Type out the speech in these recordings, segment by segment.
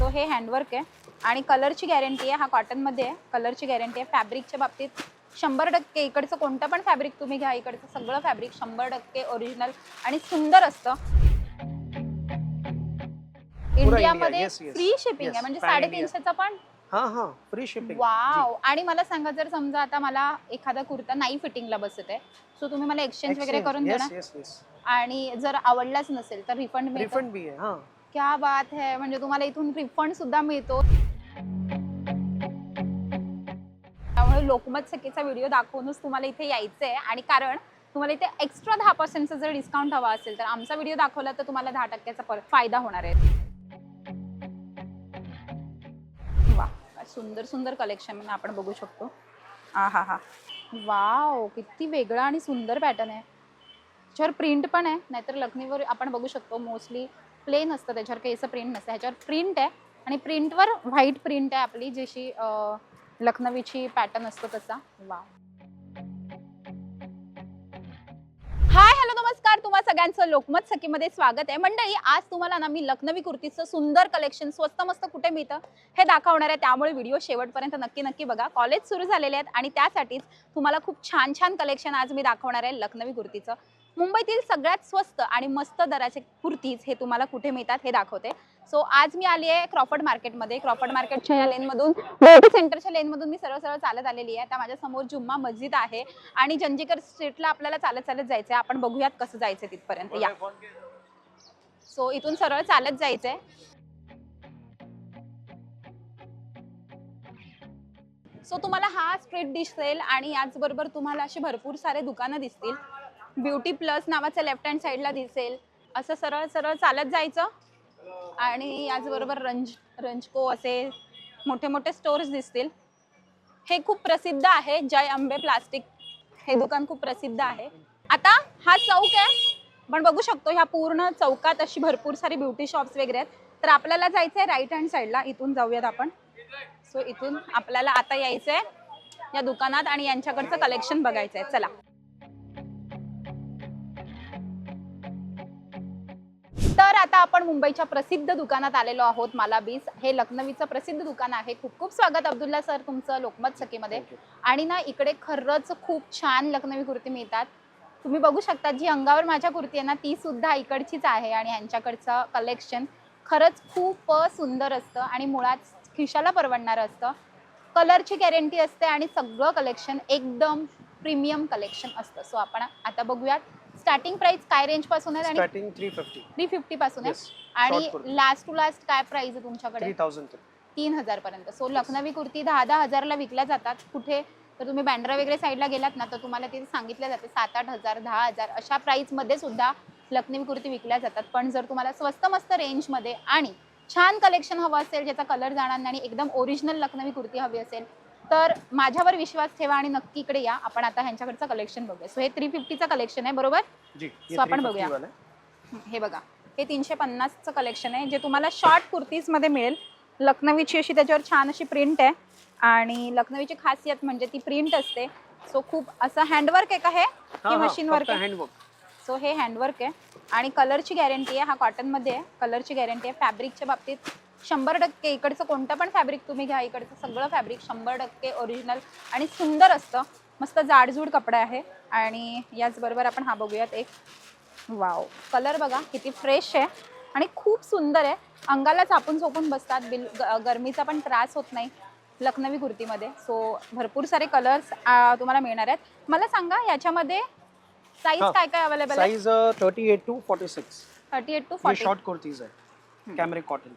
So हे handwork आहे. आणि कलरची गॅरंटी आहे हा कॉटनमध्ये आहे. कलरची गॅरंटी आहे. फॅब्रिकच्या बाबतीत शंभर टक्के इकडचं कोणतं पण फॅब्रिक तुम्ही घ्या इकडचं सगळं फॅब्रिक शंभर टक्के ओरिजिनल आणि सुंदर असतं. इंडियामध्ये. फ्री शिपिंग आहे. म्हणजे. साडेतीनशेचा पण? हा हा. फ्री शिपिंग वाव आणि मला सांगा जर समजा आता मला एखादा कुर्ता नाही फिटिंगला बसत आहे सो तुम्ही मला एक्सचेंज वगैरे करून देणार आणि जर आवडलाच नसेल तर रिफंड रिफंड भी आहे. क्या बात है म्हणजे तुम्हाला इथून रिफंड सुद्धा मिळतो. त्यामुळे लोकमत सखीचा व्हिडिओ दाखवूनच तुम्हाला इथे यायचं आहे आणि कारण तुम्हाला इथे एक्स्ट्रा दहा पर्सेंटचा जर डिस्काउंट हवा असेल तर आमचा व्हिडिओ दाखवला तर तुम्हाला दहा टक्क्याचा पर- फायदा होणार आहे. वा सुंदर सुंदर कलेक्शन आपण बघू शकतो. आहा हा. हा वाव किती वेगळा आणि सुंदर पॅटर्न आहे. त्याच्यावर प्रिंट पण आहे नाहीतर लखनीवर आपण बघू शकतो मोस्टली प्लेन असतं. त्याच्यावर काही असं प्रिंट नसतं. ह्याच्यावर प्रिंट आहे आणि प्रिंटवर व्हाईट प्रिंट आहे आपली जशी लखनवीची पॅटर्न असतो तसा. वा हाय हॅलो नमस्कार. तुम्हा सगळ्यांचं लोकमत सखीमध्ये स्वागत आहे. मंडळी आज तुम्हाला ना मी लखनवी कुर्तीचं सुंदर कलेक्शन स्वस्त मस्त कुठे मिळतं हे दाखवणार आहे. त्यामुळे व्हिडिओ शेवटपर्यंत नक्की नक्की बघा. कॉलेज सुरू झालेले आहेत आणि त्यासाठीच तुम्हाला खूप छान छान कलेक्शन आज मी दाखवणार आहे लखनवी कुर्तीचं. मुंबईतील सगळ्यात स्वस्त आणि मस्त दराचे कुर्तीज हे तुम्हाला कुठे मिळतात हे दाखवते. सो आज मी आली आहे क्रॉफर्ड मार्केटमध्ये. क्रॉफर्ड मार्केटच्या या लेनमधून सेंटरच्या लेनमधून मी सरळ सरळ चालत आलेली आहे. त्या माझ्यासमोर जुम्मा मस्जिद आहे आणि जंजीकर स्ट्रीटला आपल्याला चालत चालत जायचं आहे आपण बघूयात कसं जायचं तिथपर्यंत. या. सो इथून सरळ चालत जायचंय. सो तुम्हाला हा स्ट्रीट दिसेल आणि याचबरोबर तुम्हाला असे भरपूर सारे दुकानं दिसतील. ब्युटी प्लस नावाचं लेफ्ट हँड साईडला दिसेल. असं सरळ सरळ चालत जायचं. आणि याचबरोबर रंज रंजको असे मोठे मोठे स्टोर्स दिसतील. हे खूप प्रसिद्ध आहे. जय आंबे प्लास्टिक. हे दुकान खूप प्रसिद्ध आहे. आता हा चौक आहे. आपण बघू शकतो ह्या पूर्ण चौकात अशी भरपूर सारी ब्युटी शॉप्स वगैरे आहेत. तर आपल्याला जायचं आहे राईट हँड साईडला इथून जाऊयात आपण. सो इथून आपल्याला आता यायचं आहे या दुकानात आणि यांच्याकडचं कलेक्शन बघायचं आहे चला. तर आता आपण मुंबईच्या प्रसिद्ध दुकानात आलेलो आहोत मालाबीस हे लखनवीचं प्रसिद्ध दुकान आहे. खूप खूप स्वागत अब्दुल्ला सर तुमचं लोकमत सखीमध्ये. आणि ना इकडे खरंच खूप छान लखनवी कुर्ती मिळतात. तुम्ही बघू शकता जी अंगावर माझ्या कुर्ती आहे ना ती सुद्धा इकडचीच आहे आणि यांच्याकडचं कलेक्शन खरंच खूप सुंदर असतं आणि मुळात खिशाला परवडणारं असतं. कलरची गॅरंटी असते आणि सगळं कलेक्शन एकदम प्रीमियम कलेक्शन असतं. सो आपण आता बघूयात. स्टार्टिंग प्राइस काय रेंजपासून आहे आणि starting three fifty three fifty पासून आहे आणि. लास्ट टू लास्ट काय प्राइस आहे तुमच्याकडे? थ्री थाउजंड तीन हजार पर्यंत. सो लखनवी कुर्ती दहा दहा हजारला विकल्या जातात. कुठे? तर तुम्ही बँड्रा वगैरे साईडला गेलात ना तर तुम्हाला तिथे सांगितलं जाते सात आठ हजार दहा हजार अशा प्राईसमध्ये सुद्धा लखनवी कुर्ती विकल्या जातात. पण जर तुम्हाला स्वस्त मस्त रेंजमध्ये आणि छान कलेक्शन हवं असेल ज्याचा कलर जाणार नाही आणि एकदम ओरिजिनल लखनवी कुर्ती हवी असेल तर माझ्यावर विश्वास ठेवा आणि नक्की इकडे या. आपण आता ह्यांच्याकडचं कलेक्शन बघूया. सो हे थ्री फिफ्टीचं कलेक्शन आहे बरोबर? जी So आपण बघूया. हे बघा. हे तीनशे पन्नासचं कलेक्शन आहे जे तुम्हाला शॉर्ट कुर्तीजमध्ये मिळेल. लखनवीची अशी त्याच्यावर छान अशी प्रिंट आहे. आणि लखनवीची खासियत म्हणजे ती प्रिंट असते. सो खूप असं हँडवर्क आहे का हे? हे मशीन वर्क आहे? हँडवर्क सो हे हँडवर्क आहे. आणि कलरची गॅरंटी आहे हा कॉटनमध्ये आहे. कलरची गॅरंटी आहे फॅब्रिकच्या बाबतीत शंभर टक्के इकडचं कोणतं पण फॅब्रिक तुम्ही घ्या इकडचं सगळं फॅब्रिक शंभर टक्के ओरिजिनल आणि सुंदर असतं. मस्त जाडजूड कपडा आहे आणि याचबरोबर आपण हा बघूयात एक. वाव कलर बघा किती फ्रेश आहे आणि खूप सुंदर आहे. अंगाला चापून चोपून बसतात बिल गरमीचा पण त्रास होत नाही लखनवी कुर्तीमध्ये. सो भरपूर सारे कलर्स तुम्हाला मिळणार आहेत. मला सांगा याच्यामध्ये साईज. काय काय अवेलेबल आहे? Size thirty eight to forty six thirty eight to forty short kurtis है हम्म. कैमरिक कॉटन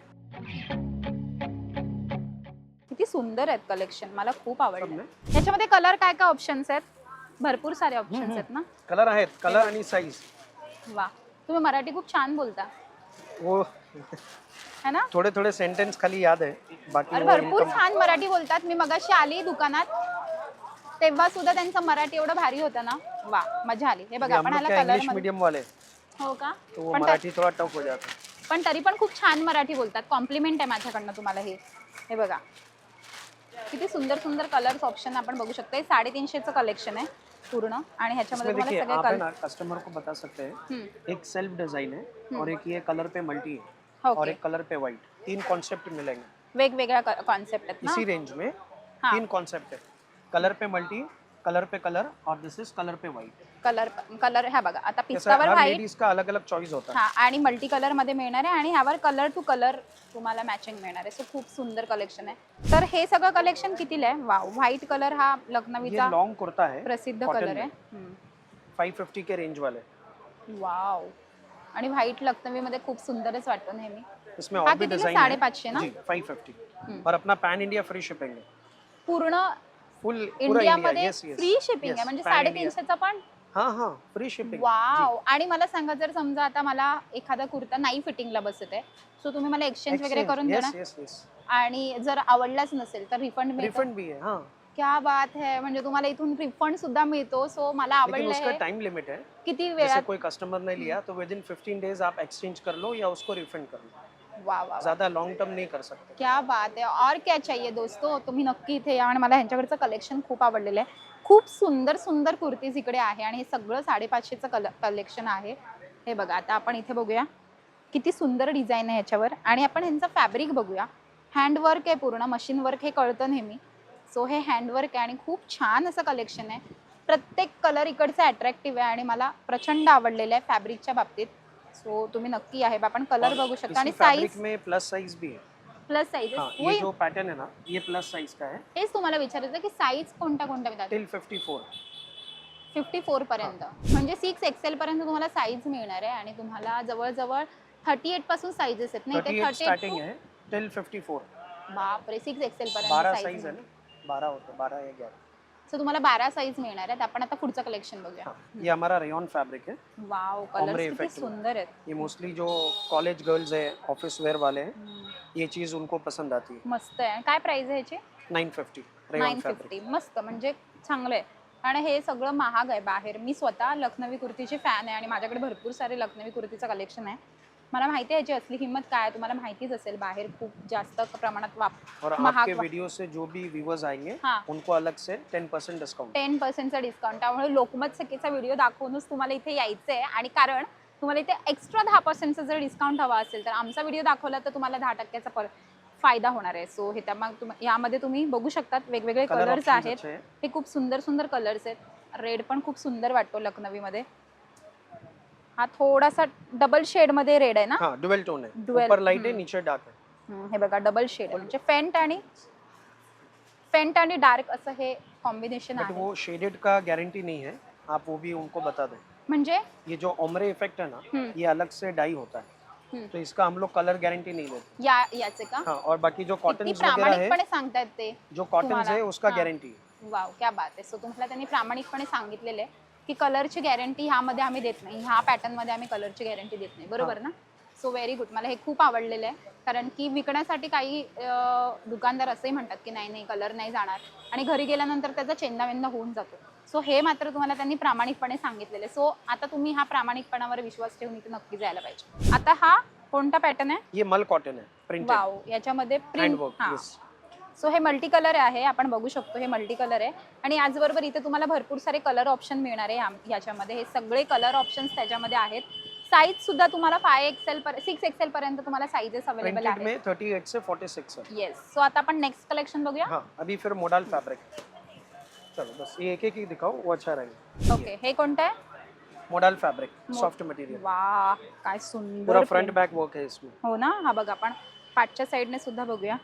किती सुंदर आहेत कलेक्शन मला खूप आवडलं. याच्यामध्ये कलर काय काय ऑप्शन्स आहेत? भरपूर सारे ऑप्शन्स आहेत ना? कलर आहेत. कलर आणि साइज वा तुम्ही मराठी खूप छान बोलता. वो है ना? थोड़े थोड़े सेंटेंस खाली याद है बाकी अरे वो भरपूर छान मराठी बोलतात. मी मगाशी आली दुकानात. तेव्हा सुद्धा त्यांचं मराठी एवढं भारी होतं ना? वा मजा आली. हे बघा हम आपण ह्याला कलर इंग्लिश मीडियम वाले. हो का? तो पण मराठी थोड़ा टफ हो जाता. है पण तरी पण खूप छान मराठी बोलतात. कॉम्प्लिमेंट आहे माझ्याकडनं तुम्हाला हे. हे बघा. किती सुंदर सुंदर कलर्स ऑप्शन आपण बघू शकतो हे साडेतीनशेचं कलेक्शन आहे पूर्ण. आणि ह्याच्यामध्ये तुम्हाला सगळे कलर कस्टमर को बता सकते हैं। एक सेल्फ डिजाइन है और एक ये कलर पे मल्टी है और एक कलर पे व्हाइट तीन कॉन्सेप्ट मिलेंगे। वेगवेगळ्या कॉन्सेप्ट आहेत इसी रेंज में। तीन कॉन्सेप्ट है। कलर पे मल्टी कलर पे कलर और दिस इज कलर पे व्हाइट कलर कलर ह्या बघा आता पिस्तावर हर व्हाईट लेडीज का अलग अलग चॉइस होता. है हा आणि मल्टी कलरमध्ये मिळणार आहे आणि ह्यावर कलर टू कलर तुम्हाला मॅचिंग मिळणार आहे. सो खूप सुंदर कलेक्शन आहे. तर हे सगळं कलेक्शन कितीला आहे? वाव व्हाईट कलर हा ये लखनवीचा लॉन्ग कुर्ता है प्रसिद्ध cotton कलर। आहे. फाइव फिफ्टी के रेंज वाले. वाव आणि व्हाईट लखनवीमध्ये खूप सुंदरच वाटतो नेहमी. इसमें हाँ, और भी कितने? डिजाइन साढ़े पाँच है ना? जी फाइव फिफ्टी हम्म. और अपना पैन इंडिया फ्री शिपिंग है. पूर्ण फुल इंडियामध्ये फ्री शिपिंग आहे. म्हणजे साडेतीनशेचा पण? हाँ हाँ. फ्री शिपिंग वाव आणि मला सांगा जर समजा आता मला एखादा कुर्ता नाही फिटिंगला बसत आहे सो तुम्ही मला एक्सचेंज वगैरे करून देणार आणि जर आवडलाच नसेल तर रिफंड रिफंड भी है हाँ. क्या बात है. म्हणजे तुम्हाला इथून रिफंड सुद्धा मिळतो सो मला आवडलंय. टाइम लिमिट है किती वेळात? कोई कस्टमर ने लिया तो विद इन फिफ्टीन डेज आप एक्सचेंज कर लो या उसको रिफंड कर लो. वा वा. ज्यादा लॉन्ग टर्म नहीं कर सकते क्या बात है और क्या चाहिए दोस्तों? तुम्ही नक्की इथे या आणि मला ह्यांच्याकडचं कलेक्शन खूप आवडलेलं आहे. खूप सुंदर सुंदर कुर्तीज इकडे आहे आणि हे सगळं साडेपाचशेचं कल कलेक्शन आहे. हे बघा आता आपण इथे बघूया. किती सुंदर डिझाईन आहे ह्याच्यावर. आणि आपण ह्यांचं फॅब्रिक बघूया. हँडवर्क आहे पूर्ण. मशीन वर्क हे कळतं नेहमी. सो हे हँडवर्क आहे आणि खूप छान असं कलेक्शन आहे. प्रत्येक कलर इकडचं अट्रॅक्टिव्ह आहे आणि मला प्रचंड आवडलेलं आहे फॅब्रिकच्या बाबतीत. सो तुम्ही नक्की आहे आपण कलर बघू शकता. आणि साईज में प्लस साइज भी है. प्लस साईज हाँ ये जो पैटर्न है ना ये प्लस साइज का है. तेच तुम्हाला विचारायचं की साईज कोणत्या कोणत्या मिळतात till fifty four fifty four पर्यंत म्हणजे सिक्स एक्सेल पर्यंत तुम्हाला साईज मिळणार आहे आणि तुम्हाला जवळजवळ थर्टी एटपासून साईजेस आहेत. नाही ते थर्टी स्टार्टिंग है टिल बापरे सिक्स एक्सेल पर्यंत साइज है ना? होता या सो तुम्हाला बारा साईज मिळणार आहेत. आपण आता पुढचं कलेक्शन बघूया. हाँ. ये हमारा रेयन फैब्रिक है वाव कलर Ombre किती effect में. सुंदर आहेत. ये मोस्टली जो कॉलेज गर्ल्स है ऑफिस वेयर वाले हैं हम्म, ये चीज़ उनको पसंद आती है मस्त आहे. काय प्राइस आहे nine fifty rayon nine fabric fifty मस्त म्हणजे चांगलं आहे. आणि हे सगळं महाग आहे बाहेर. मी स्वतः लखनवी कुर्तीची फॅन आहे आणि माझ्याकडे भरपूर सारे लखनवी कुर्तीचं कलेक्शन आहे. मला माहिती आहे याची असली किंमत काय? आहे तुम्हाला माहितीच असेल बाहेर खूप जास्त प्रमाणात वाप और महाग आपके वा- वीडियो से जो भी व्यूवर्स आएंगे हाँ. उनको अलग से टेन परसेंट डिस्काउंट टेन पर्सेंटचा डिस्काउंट त्यामुळे लोकमत सखीचा व्हिडिओ दाखवूनच तुम्हाला इथे यायचं आहे आणि कारण तुम्हाला इथे एक्स्ट्रा दहा पर्सेंटचा जर डिस्काउंट हवा असेल तर आमचा व्हिडिओ दाखवला तर तुम्हाला दहा टक्क्याचा पर फायदा होणार आहे. सो हे त्या मग तुम यामध्ये तुम्ही बघू शकतात वेगवेगळे कलर कलर्स आहेत. हैं हे खूप सुंदर सुंदर कलर्स आहेत. रेड पण खूप सुंदर वाटतो लखनवीमध्ये. हा थोडासा डबल शेडमध्ये रेड आहे ना? हाँ डुअल टोन है Dual, ऊपर लाइट है हम्म. नीचे डार्क है हम्म, हे बघा डबल शेड म्हणजे फेंट आणि फेंट आणि डार्क असं हे कॉम्बिनेशन बट आहे. वो शेडेड का गारंटी नहीं है. आप वो भी उनको बता दें। म्हणजे? ये जो ओमरे इफेक्ट है ना हम्म. ये अलग से डाई होता है. तो इसका हम लोग कलर गारंटी नहीं देते। या याचे का? हाँ और बाकी जो कॉटन किती वगैरह है प्रामाणिकपणे सांगतायत ते जो कॉटन तुम्हाला? है उसका हाँ. गारंटी है। वाव क्या बात आहे. सो तुम्हाला त्यांनी प्रामाणिकपणे सांगितलेलं आहे. की कलरची गॅरंटी ह्यामध्ये आम्ही देत नाही. ह्या पॅटर्नमध्ये आम्ही कलरची गॅरंटी देत नाही. बरोबर ना? सो व्हेरी गुड मला हे खूप आवडलेलं आहे. कारण की विकण्यासाठी काही दुकानदार असंही म्हणतात की नाही नाही कलर नाही जाणार. आणि घरी गेल्यानंतर त्याचा चेंदावेंदा होऊन जातो. सो हे मात्र तुम्हाला त्यांनी प्रामाणिकपणे सांगितलेलं आहे. सो आता तुम्ही ह्या प्रामाणिकपणावर विश्वास ठेवून इथे नक्की जायला पाहिजे. आता हा कोणता पॅटर्न आहे? ये मल कॉटन है प्रिंटेड वाव याच्यामध्ये प्रिंट हा. सो हे मल्टी कलर आहे आपण बघू शकतो हे मल्टी कलर आहे. आणि याचबरोबर इथे तुम्हाला भरपूर सारे कलर ऑप्शन मिळणार आहे याम- याच्यामध्ये. हे सगळे कलर ऑप्शन्स त्याच्यामध्ये आहेत. साईज सुद्धा तुम्हाला फाय एक्सेल पर सिक्स एक्सेल पर्यंत तुम्हाला साईजेस अवेलेबल में थर्टी एट से फोर्टी सिक्स येस सो आता आपण नेक्स्ट कलेक्शन बघूया. अभी फिर मॉडल फैब्रिक चलो बस ये एक एक ही दिखाओ वो अच्छा रहेगा. ओके हे कोणतं आहे? मॉडल फैब्रिक सॉफ्ट मटेरियल वा काय पूरा सुंदर फ्रंट print. बैक वर्क है इसमें. हो ना? हा बघा आपण पाठच्या साईडने सुद्धा बघूया.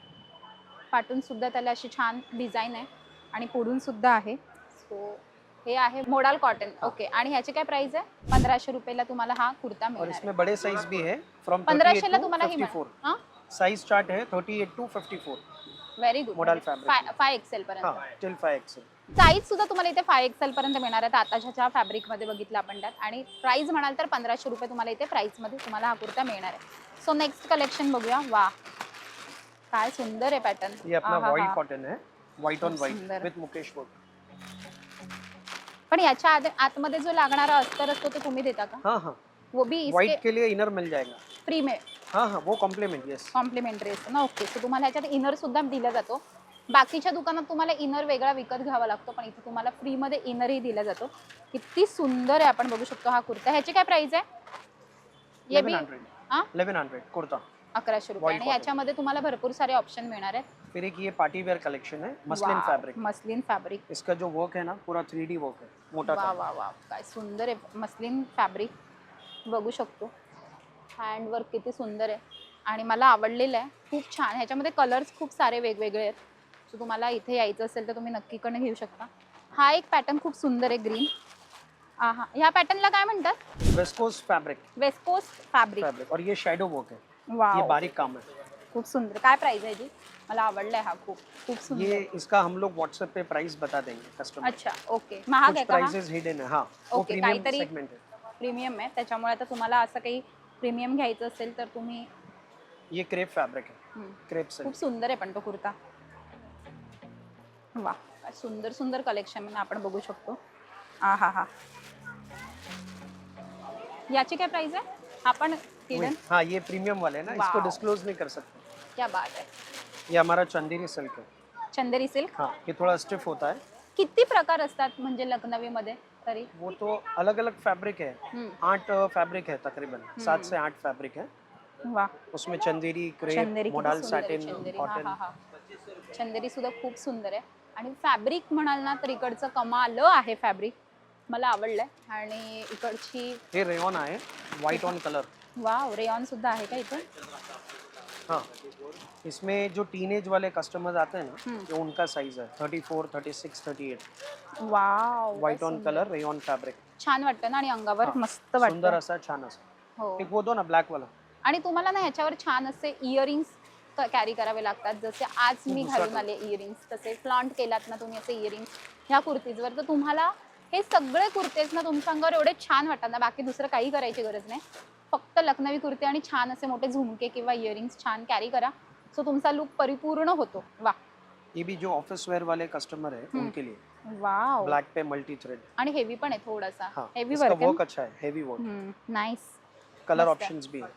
पाठून सुद्धा त्याला अशी छान डिझाईन आहे आणि पुढून सुद्धा आहे. सो हे आहे मोडाल कॉटन. ओके आणि ह्याची काय प्राइस आहे? पंधराशे रुपयाला तुम्हाला हा कुर्ता और मिळणार इसमें बड़े साइज भी है. फ्रॉम पंधराशेला तुम्हाला ही फिफ्टी फोर हां? साइज चार्ट है thirty eight to fifty four very good Modal fabric. Five XL हाँ पर्यंत. टिल फाइव एक्सल साईज सुद्धा तुम्हाला इथे फाय एक्सेल पर्यंत मिळणार आहे. आताच्या फॅब्रिकमध्ये बघितलं आपण त्यात. आणि प्राइस म्हणाल तर पंधराशे रुपये तुम्हाला इथे प्राइसमध्ये तुम्हाला हा कुर्ता मिळणार आहे. सो नेक्स्ट कलेक्शन बघूया. वा काय सुंदर आहे पॅटर्न ये अपना व्हाइट कॉटन है. व्हाइट ऑन सुंदर. व्हाइट विथ मुकेश वर्क पण याच्या आत आतमध्ये जो लागणारा अस्तर असतो तो तुम्ही देता का? हाँ हाँ. वो भी इसके व्हाइट के लिए इनर मिल जाएगा. फ्री में हाँ हाँ वो कॉम्प्लीमेंट यस कॉम्प्लिमेंटरी असतं ना ओके सो तुम्हाला ह्याच्यात इनर सुद्धा दिला जातो. बाकीच्या दुकानात तुम्हाला इनर वेगळा विकत घ्यावा लागतो पण इथे तुम्हाला फ्रीमध्ये इनरही दिला जातो. किती सुंदर आहे आपण बघू शकतो हा कुर्ता. ह्याची काय प्राइस आहे? ये हाँ? Eleven hundred kurta. अकराशे रुपये. आणि. याच्यामध्ये तुम्हाला भरपूर सारे ऑप्शन मिळणार आहेत. फिर एक ये पार्टी वेयर कलेक्शन है मसलिन फैब्रिक मस्लिन फॅब्रिक इसका जो वर्क है ना पूरा थ्री डी वर्क है. मोटा वा वा वा काय सुंदर आहे. मस्लिन फॅब्रिक बघू शकतो. हँडवर्क किती सुंदर आहे. आणि मला आवडलेलं आहे. खूप छान. ह्याच्यामध्ये कलर्स खूप सारे वेगवेगळे आहेत. सो तुम्हाला इथे यायचं असेल तर तुम्ही नक्कीकडे घेऊ शकता. हा एक पॅटर्न खूप सुंदर आहे ग्रीन हा ह्या पॅटर्नला काय म्हणतात? Viscose fabric viscose fabric fabric और ये शेडो वर्क है. ये वा बारीक काम है. खूप सुंदर. काय प्राइस आहे जी? मला आवडलाय हा खूप. खूप ये सुंदर इसका हम लोग व्हाट्सएप पे प्राइस बता देंगे कस्टमर अच्छा ओके महाग कुछ आहे का हा? प्राइसेस हिडन है. हाँ वो Okay, प्रीमियम काहीतरी- सेगमेंट है. प्रीमियम आहे. त्याच्यामुळे आता तुम्हाला असं काही प्रीमियम घ्यायचं असेल तर तुम्ही ये क्रेप फैब्रिक है. हम्म, क्रेप खूप सुंदर आहे पण तो कुर्ता. वा काय सुंदर सुंदर कलेक्शन आपण बघू शकतो. आ हा हा याची काय प्राइस आहे? हा पण हिडन हाँ ये प्रीमियम वाले हैं ना इसको. डिस्क्लोज नहीं कर सकते क्या बात आहे ये हमारा चंदेरी सिल्क है। चंदेरी सिल्क हाँ ये थोड़ा स्टिफ होता है। किती प्रकार असतात म्हणजे लखनवीमध्ये तरी? वो तो अलग अलग फैब्रिक है आठ फैब्रिक है तकरीबन। सात से आठ फैब्रिक है। वा उसमें चंदेरी क्रेप मोडाल सैटिन हा हा कॉटन हा चंदेरी सुद्धा खूप सुंदर आहे. आणि फॅब्रिक म्हणाल ना तर इकडचं कमाल आहे फॅब्रिक मला आवडलंय. आणि इकडची ये रेयन आए white on colour. Wow rayon सुद्धा आहे का इथे? हाँ. इसमें जो टीनेज वाले कस्टमर्स आते हैं ना हम्म. ये उनका साइज है thirty four thirty six thirty eight wow white on. Colour rayon fabric छान वाटतं ना आणि अंगावर हा, मस्त सुंदर वाटतं असा छान असा. हो. एक वो दो ना ब्लॅक वाला. आणि तुम्हाला ना ह्याच्यावर छान असे इयरिंग्स कॅरी करावे लागतात. जसे आज मी दुसरा घालून आले इयरिंग्स तसे फ्लॉन्ट केलात ना तुम्ही असे इयरिंग्स ह्या कुर्तीजवर तर तुम्हाला हे सगळे कुर्तेज ना तुमच्या अंगावर एवढे छान वाटतात ना. बाकी दुसरं काही करायची गरज नाही. फक्त लखनवी कुर्ते आणि छान असे मोठे झुमके किंवा इयरिंग्स छान कॅरी करा. सो तुमचा लुक परिपूर्ण होतो. वा ये भी जो ऑफिस वेयर वाले कस्टमर है हम्म. उनके लिए. वाव. ब्लैक पे मल्टी थ्रेड आणि हेवी पण आहे थोडासा. हाँ. हेवी इसका वर्क वर्क अच्छा है हेवी वर्क नाईस कलर मस्त. है। ऑप्शंस भी है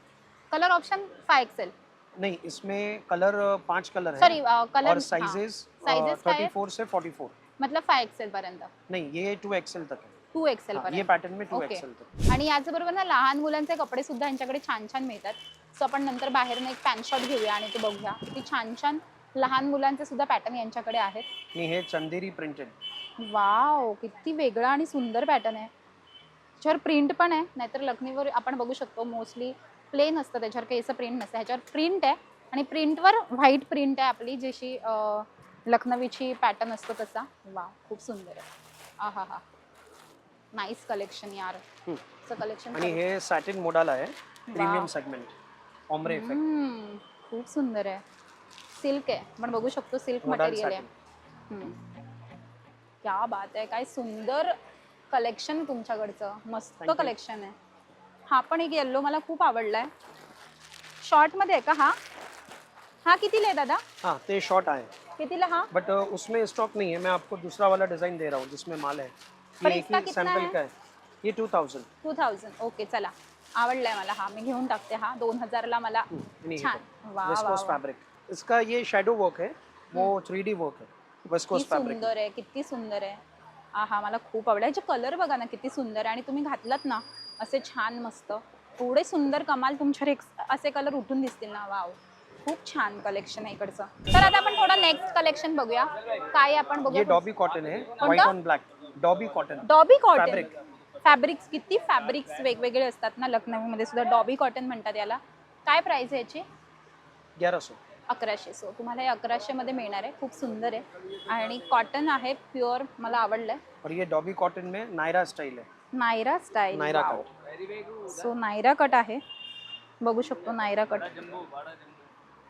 कलर ऑप्शन फाय एक्सेल नहीं इसमें कलर पांच कलर है. सॉरी कलर और साइजेस काय थर्टी आहेत? फोर से फोर्टी फोर मतलब फाय एक्सेल पर्यंत. नहीं ये टू एक्सएल तक है टू एक्सेल हाँ, ये पर्यंत पैटर्न में टू. एक्सएल तक. आणि याचबरोबर ना लहान मुलांचे कपडे सुद्धा यांच्याकडे छान छान मिळतात. सो आपण नंतर बाहेरनं एक पॅन्ट शर्ट घेऊया आणि ते बघूया. किती छान छान लहान मुलांचे सुद्धा पॅटर्न यांच्याकडे आहेत. नहीं है चंदेरी प्रिंटेड वाव किती वेगळा आणि सुंदर पॅटर्न आहे. त्याच्यावर प्रिंट पण आहे नाहीतर लखनीवर आपण बघू शकतो. मोस्टली प्लेन असतं त्याच्यावर काही असं प्रिंट नसतं. ह्याच्यावर प्रिंट आहे आणि प्रिंटवर व्हाईट प्रिंट आहे आपली जशी अं, लखनवीची पॅटर्न असतो तसा. वा खूप सुंदर आहे. हा हा. नाईस कलेक्शन यार. कलेक्शन आणि हे सॅटिन मोडाला आहे. प्रीमियम सेगमेंट ऑमरे इफेक्ट खूप सुंदर आहे. सिल्क आहे. आपण बघू शकतो सिल्क मटेरियल आहे. क्या बात आहे. काय सुंदर कलेक्शन तुमच्याकडचं. मस्त. कलेक्शन आहे. हा पण एक येल्लो मला खूप आवडलाय. शॉर्टमध्ये आहे का हा? हा कितीला आहे दादा? हाँ ते शॉर्ट आए कितीला हा बट उसमें स्टॉक नहीं है। मैं आपको दूसरा वाला डिजाइन दे रहा हूँ जिसमें माल है। पर ये एक इसका ही कितना सैंपल है? का है। ये two thousand two thousand okay चला। आवडलाय मला हा. मी घेऊन टाकते हा. दोन हजारला मला. छान. वा वा फैब्रिक इसका ये शेडो वर्क है। वो थ्री डी वर्क है। वेस्कोस किती फैब्रिक सुंदर आहे किती सुंदर आहे. हा हा मला खूप आवडला. ह्याचे कलर बघा ना किती सुंदर आहे. आणि तुम्ही घातलात ना असे छान मस्त. एवढे सुंदर कमाल तुमच्यावर एक असे कलर उठून दिसतील ना. वाव खूप छान कलेक्शन आहे इकडचं. तर आता आपण थोडं नेक्स्ट कलेक्शन बघूया. काय आपण बघूया डॉबी कॉटन है white on black dobby cotton dobby cotton. Fabrics किती फॅब्रिक्स वेगवेगळे असतात ना लखनऊमध्ये सुद्धा. डॉबी कॉटन म्हणतात याला. काय प्राइस आहे याची? ग्यारह सौ अकराशे सो तुम्हाला हे अकराशे मध्ये मिळणार आहे. खूप सुंदर आहे. आणि कॉटन आहे प्युअर मला आवडलंय. और ये डॉबी कॉटन में नायरा स्टाइल है Naira style Naira cut so Naira cut आहे. बघू शकतो नायरा कट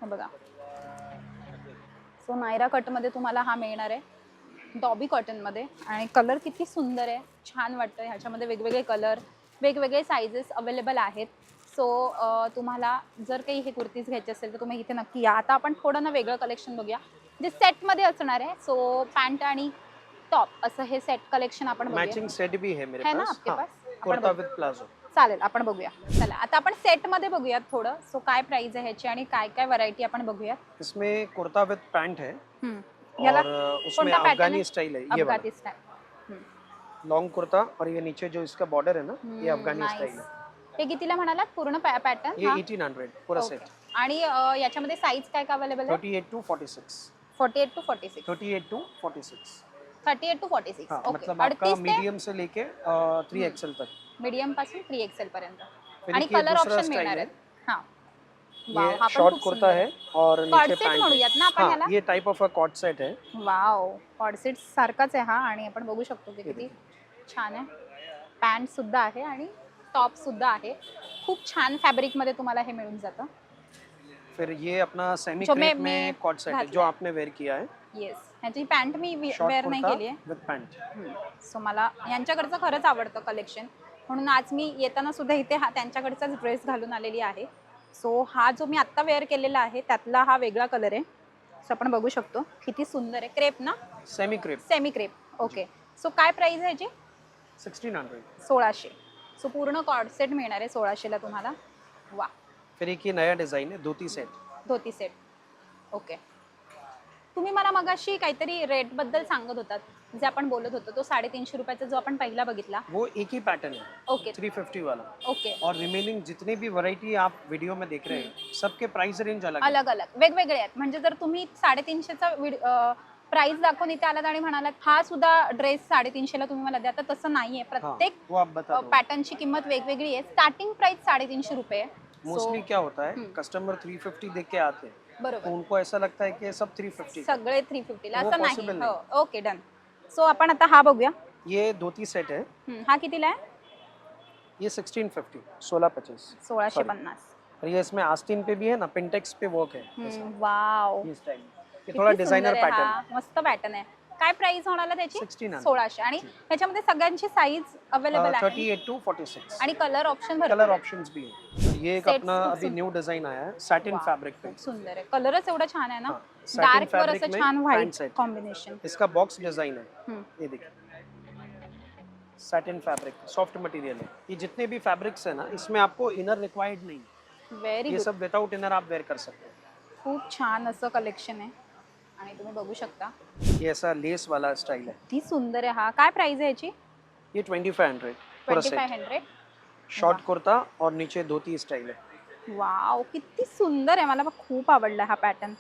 बघा. सो नायरा कटमध्ये तुम्हाला हा मिळणार आहे. डॉबी कॉटनमध्ये आणि कलर किती सुंदर आहे. छान वाटतं. ह्याच्यामध्ये वेगवेगळे कलर वेगवेगळे सायझेस अवेलेबल आहेत. सो तुम्हाला जर काही हे कुर्तीज घ्यायचे असेल तर तुम्ही इथे नक्की या. आता आपण थोडं ना वेगळं कलेक्शन बघूया. जे सेटमध्ये असणार आहे सो पॅन्ट आणि टॉप असं हे सेट कलेक्शन आपण मैचिंग सेट भी है मेरे है ना आपके पास? कुर्ता चालेल आपण बघूया. चला आता आपण सेटमध्ये बघूयात थोडं. सो काय प्राइस आहे ह्याची आणि काय काय व्हरायटी आपण बघूयात? इसमें कुर्ता विद पैंट है याला और उसमें pattern अफगानी है? स्टाइल है ये वाला। अफगानी स्टाईल लॉन्ग कुर्ता और ये नीचे जो इसका बॉर्डर है ना ये अफगानी स्टाइल है। हे कितीला म्हणालात? पूर्ण पॅटर्न ये एटीन हंड्रेड पूरा सेट आणि अं, याच्यामध्ये साईज काय काय अवेलेबल आहे? Thirty eight to forty six forty eight to forty six thirty eight to forty six thirty eight to forty six हाँ ओके मतलब आपका अडतीस ते मीडियम से लेके थ्री हम्म. एक्सएल तक. मीडियमपासून थ्री एक्सेल पर्यंत. आणि कलर ऑप्शन मिळणार आहेत. हा. ये शॉर्ट कुर्ता है और नीचे है म्हणूयात ना आपण ह्याला ये type of a coord set है वाव कॉर्डसेट सारखाच आहे हा आणि आपण बघू शकतो की किती छान आहे. पॅन्ट सुद्धा आहे आणि टॉप सुद्धा आहे. खूप छान फॅब्रिकमध्ये तुम्हाला हे मिळून जातं. फिर ये अपना सेमी क्रेप में कॉट सेट है जो। आपने वेयर किया है। येस ह्याची पॅन्ट मी वेअर नाही केली आहे. सो मला यांच्याकडचं खरंच आवडतं कलेक्शन म्हणून आज मी येताना सुद्धा इथे हा त्यांच्याकडचाच ड्रेस घालून आलेली आहे. सो हा जो मी आत्ता वेअर केलेला आहे त्यातला हा वेगळा कलर आहे. सो आपण बघू शकतो. किती सुंदर आहे. क्रेप ना? Semi crepe semi crepe okay so काय प्राइस आहे याची? सिक्सटीन हंड्रेड सोळाशे. सो पूर्ण कॉर्डसेट मिळणार आहे सोळाशेला तुम्हाला. वा फिर एक ये नया डिजाइन है dhoti set dhoti set okay तुम्ही मला मगाशी काहीतरी रेटबद्दल सांगत होतात जे आपण बोलत होतो तो साडेतीनशे रुपयाचा जो आपण पहिला बघितला. वो एक ही पैटर्न है ओके थ्री फिफ्टी वाला. ओके और रिमेनिंग जितनी भी वैरायटी आप वीडियो में देख रहे हैं सबके प्राइस रेंज अलग है. अलग अलग. वेगवेगळे आहेत. म्हणजे जर तुम्ही साडेतीनशेचा प्राइस दाखवून इथे आलात आणि म्हणालात हा सुद्धा ड्रेस साडेतीनशेला तुम्ही मला द्या तर तसं नाहीये. हाँ, प्रत्येक वो आप बता दो. पॅटर्नची किंमत वेगवेगळी आहे. स्टार्टिंग प्राइस साडेतीनशे रुपये आहे. मोस्टली क्या होता है? हम्म. कस्टमर 350 देख के आते हैं. बरोबर. उनको ऐसा लगता है कि सब 350 का है। सगळे थ्री फिफ्टीला वो असं possible नाही. हो ओके डन सो आपण आता हा बघूया. ये धोती सेट है. हम्म, हा कितीला आहे? ये 1650 सोलह पचास. सोळाशे Sorry. पन्नास और ये इसमें आस्तीन पे भी है ना पिंटेक्स पे वर्क है. ऐसा, हम्म, वाव ये स्टाइल ये किती थोड़ा सुंदर डिजाइनर आहे पैटर्न हा. मस्त पॅटर्न आहे. काय प्राइस होणार आहे त्याची? 1600. सोळाशे. आणि ह्याच्यामध्ये सगळ्यांची साईज अवेलेबल आहे. Thirty eight to forty six आणि कलर ऑप्शन कलर भरपूर ऑप्शंस भी है ये एक अपना अभी न्यू डिज़ाइन आया है सैटिन. फैब्रिक पे। सुंदर आहे कलरच एवढा छान आहे ना? हाँ, डार्क वर fabric असं छान व्हाईट कॉम्बिनेशन इसका बॉक्स डिज़ाइन है। ये देखिए। सैटिन फैब्रिक सॉफ्ट मटेरियल है। ये जितने भी फैब्रिक्स है ना इसमें आपको इनर रिक्वायर्ड नहीं है। व्हेरी ये सब विदाउट इनर आप वेयर कर सकते हैं। खूप छान असं कलेक्शन आहे आणि तुम्ही बघू शकता। ये ऐसा लेस वाला स्टाइल है। किती सुंदर आहे हा. काय प्राइस आहे याची? ये twenty five hundred short kurta और नीचे धोती स्टाइल है। वाव किती सुंदर आहे. मला खूप आवडला हा पॅटर्न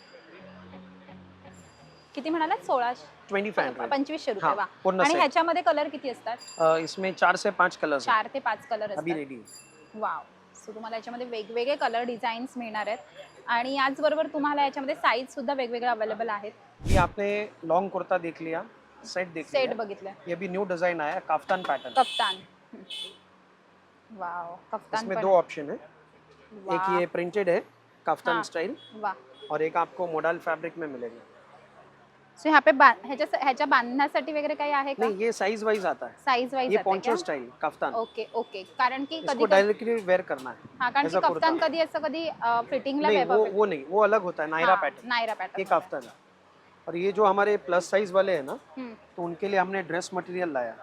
किती म्हणाला सोळाशे? ट्वेंटी फाइव हंड्रेड पंचवीसशे रुपये वा पूर्ण आणि set. ह्याच्यामध्ये कलर किती असतात? इसमें चार से पांच कलर्स हैं. चार ते पाच कलर अभी असतात. Ready wow. सो तुम्हाला याच्यामध्ये वेगवेगळे कलर डिझाईन्स मिळणार आहेत. आणि याचबरोबर तुम्हाला याच्यामध्ये साईज सुद्धा वेगवेगळे अवेलेबल आहेत. ये आपने लॉन्ग कुर्ता देख लिया सेट देख सेट लिया. बघितलं. ये भी न्यू डिजाइन आया है काफ्तान पैटर्न कप्तान हम्म. इसमें दो ऑप्शन है। एक ये प्रिंटेड है काफ्तान हाँ. स्टाइल और एक आपको मोडल फैब्रिक में मिलेगा। सो ह्या पे बा- ह्याच्या ह्याच्या बांधण्यासाठी वगैरे काही आहे का? नहीं ये साइज़ वाइज आता है। साईज वाईज ये poncho style kaftan. Okay okay कारण की कधी डायरेक्टली वेयर करना है हा कारण की कुर्ता. कधी असं कधी फिटिंगला नहीं वो वो नहीं वो अलग होता है नायरा पैटर्न नायरा पैटर्न ये काफ्तान है। और ये जो हमारे प्लस साइज़ वाले हैं ना तो उनके लिए हमने ड्रेस मटेरियल लाया।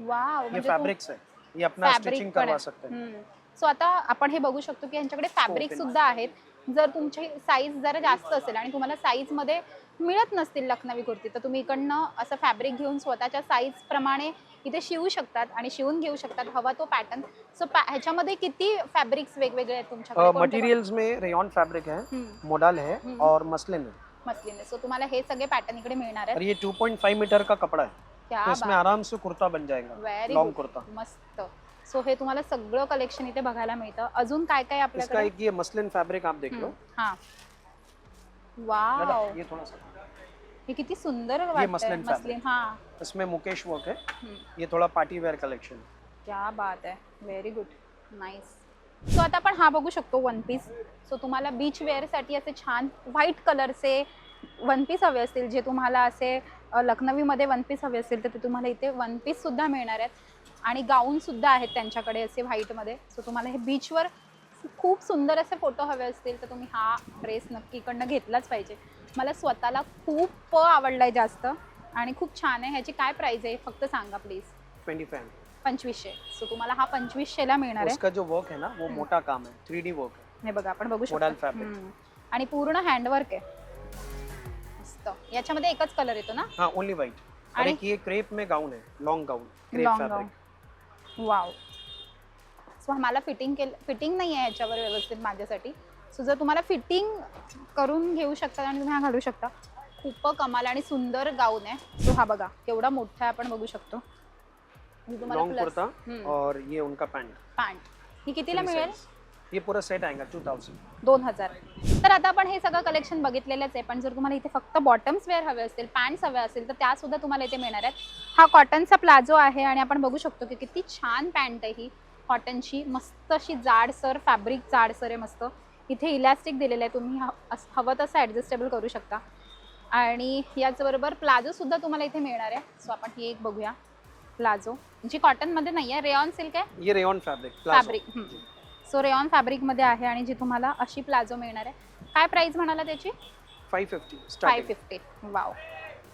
वाव ये फैब्रिक्स है। ये अपना fabric स्टिचिंग पण करवा आहे. सकते हैं हम्म. सो आता आपण हे बघू शकतो की यांच्याकडे फॅब्रिक open. सुद्धा आहेत जर तुमची साईज जरा जास्त असेल आणि तुम्हाला साईजमध्ये मिळत नसतील लखनवी कुर्ती तर तुम्ही इकडनं असं फॅब्रिक घेऊन स्वतःच्या साईज प्रमाणे इथे शिवू शकतात आणि शिवून घेऊ शकतात हवा तो पॅटर्न सो ह्याच्यामध्ये किती फॅब्रिक्स वेगवेगळे आहेत तुमच्याकडे मटेरियल्स में रेयन फैब्रिक है? हम्म, मोडल है हम्म. और मसलिन है मसलिन आहे सो तुम्हाला हे सगळे पॅटर्न इकडे मिळणार आहेत ये 2.5 मीटर का कपड़ा है क्या तो इसमें आराम से कुर्ता बन जाएगा व्हेरी लॉन्ग कुर्ता. मस्त. सो हे तुम्हाला सगळं कलेक्शन इथे बघायला मिळतं. अजून काय काय इसका आपल्याकडे एक ये मसलिन फैब्रिक आप देख लो. हा. वाव ये थोड़ा सा. हे किती सुंदर वाटतंय. Muslin fabric. मसलिन हा. इसमें मुकेश वर्क है. हम्म, ये थोड़ा पार्टी वेयर कलेक्शन क्या बात आहे व्हेरी गुड नाईस सो आता आपण हा बघू शकतो वन पीस सो तुम्हाला बीच वेअरसाठी असे छान व्हाईट कलरचे वन पीस हवे असतील जे तुम्हाला असे लखनवीमध्ये वन पीस हवे असतील तर ते तुम्हाला इथे वन पीस सुद्धा मिळणार आहेत. आणि गाऊन सुद्धा आहेत त्यांच्याकडे असे व्हाईटमध्ये. सो तुम्हाला हे बीचवर खूप सुंदर असे फोटो हवे असतील तर तुम्ही हा ड्रेस नक्की इकडनं घेतलाच पाहिजे. मला स्वतःला खूप आवडलाय जास्त आणि खूप छान आहे. ह्याची काय प्राइस आहे? फक्त सांगा प्लीज ट्वेंटी फाइव पंचवीसशे. सो तुम्हाला हा पंचवीसशेला मिळणार आहे. जो वर्क है ना वो मोटा काम है थ्री डी वर्क है. हे बघा आपण बघू शकतो. आणि पूर्ण हँडवर्क आहे. मस्त याच्यामध्ये एकच कलर येतो ना? हाँ ओनली और आणि- ये क्रेप में गाउन है long gown crepe long fabric gown wow so मला फिटिंग केलं फिटिंग नाही आहे याच्यावर व्यवस्थित माझ्यासाठी. सो जर तुम्हाला फिटिंग करून घेऊ शकता आणि तुम्ही हा घालू शकता खूप कमाल आणि सुंदर गाऊन आहे. तो हा बघा केवढा मोठा आहे आपण बघू शकतो. तुम्हाला लॉन्ग plus- कुर्ता हम्म. और ये उनका पैंट पॅन्ट ही कितीला मिळेल? ये पूरा सेट आएगा टू थाउजेंड दोन हजार. तर आता आपण हे सगळं कलेक्शन बघितलेलंच आहे पण जर तुम्हाला इथे फक्त बॉटम्स वेअर हवे असतील पॅन्ट्स हवे असतील तर त्या सुद्धा तुम्हाला इथे मिळणार आहेत. हा कॉटनचा प्लाझो आहे आणि आपण बघू शकतो की किती छान पॅन्ट आहे ही कॉटनची मस्त अशी जाडसर फॅब्रिक जाडसर आहे मस्त. इथे इलॅस्टिक दिलेलं आहे तुम्ही ह- हवं तसं ॲडजस्टेबल करू शकता. आणि याचबरोबर प्लाझो सुद्धा तुम्हाला इथे मिळणार आहे. सो आपण ही एक बघूया. प्लाझो. जी कॉटनमध्ये नाही आहे रेऑन सिल्क आहे? ये rayon fabric fabric so rayon फॅब्रिकमध्ये आहे आणि जी तुम्हाला अशी प्लाझो मिळणार आहे. काय प्राइस म्हणाला त्याची? Five fifty five fifty wow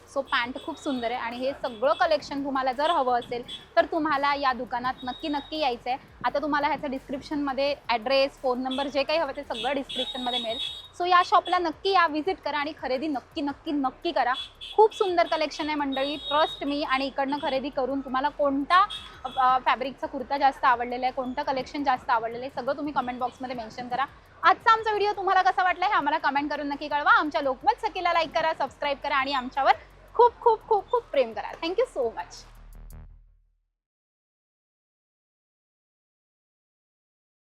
so pant खूप सुंदर आहे आणि हे सगळं कलेक्शन तुम्हाला जर हवं असेल तर तुम्हाला या दुकानात नक्की नक्की यायचं आहे आता तुम्हाला ह्याचं डिस्क्रिप्शनमध्ये ॲड्रेस फोन नंबर जे काही हवं ते सगळं डिस्क्रिप्शनमध्ये मिळेल. सो या शॉपला नक्की या व्हिजिट करा आणि खरेदी नक्की नक्की नक्की करा. खूप सुंदर कलेक्शन आहे मंडळी ट्रस्ट मी आणि इकडनं खरेदी करून तुम्हाला कोणता फॅब्रिकचा कुर्ता जास्त आवडलेला आहे कोणतं कलेक्शन जास्त आवडलेलं आहे सगळं तुम्ही कमेंट बॉक्समध्ये मेन्शन करा. आजचा आमचा व्हिडिओ तुम्हाला कसा वाटला हे आम्हाला कमेंट करून नक्की कळवा. आमच्या लोकमत सखीला लाईक करा सबस्क्राईब करा आणि आमच्यावर खूप खूप खूप खूप प्रेम करा. Thank you so much